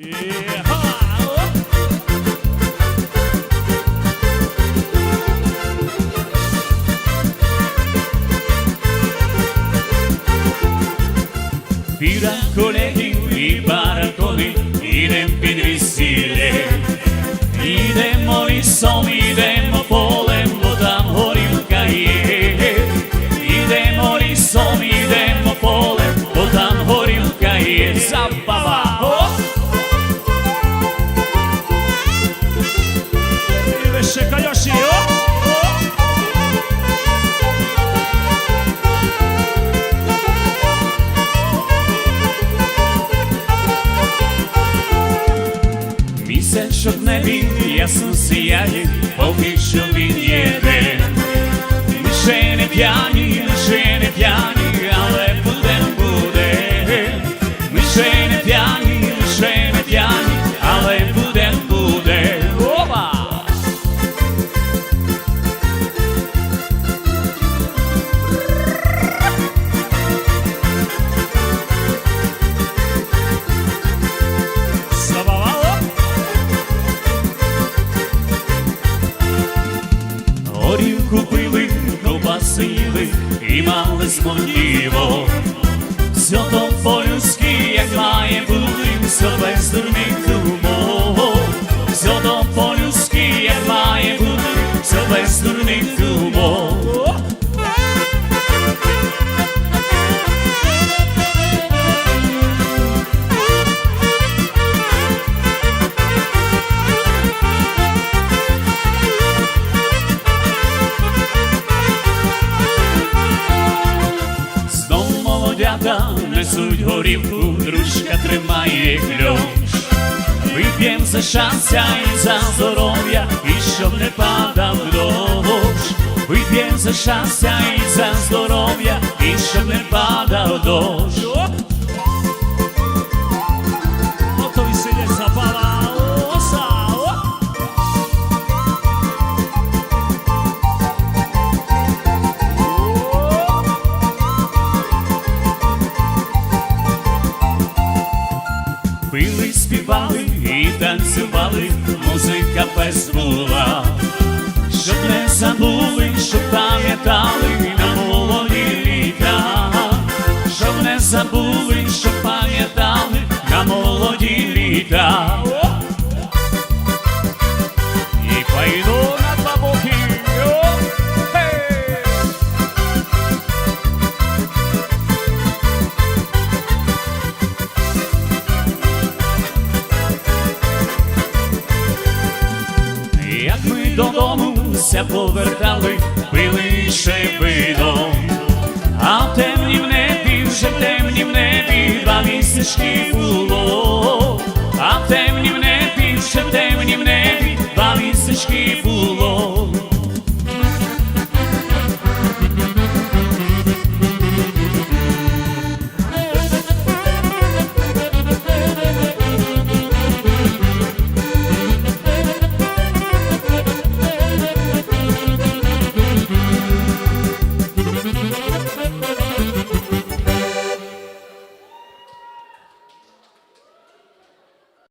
Біля колегів і баракони, ідем під весілля. Ідемо лісом, ідемо полем, бо там горілка є. Ідемо лісом, ідемо полем, бо там горілка є. Забава! Місячок в небі ясно сіяє, поки що він єде. Їли і мали сподіво, Все то по-людськи, як має бути, все без дурних умов. Несуть горівку, дружка тримає ключ. Вип'єм за щастя і за здоров'я, і щоб не падав дощ. Вип'єм за щастя і за здоров'я, і щоб не падав дощ. Пили, співали і танцювали, музика без була. Щоб не забули, щоб пам'ятали на молоді літа. Щоб не забули, щоб пам'ятали Як ми додому ся повертали, пили ще вино, а в темнім небі, вже в темнім небі два місячки було, а в темнім небі, вже в темнім небі два місячки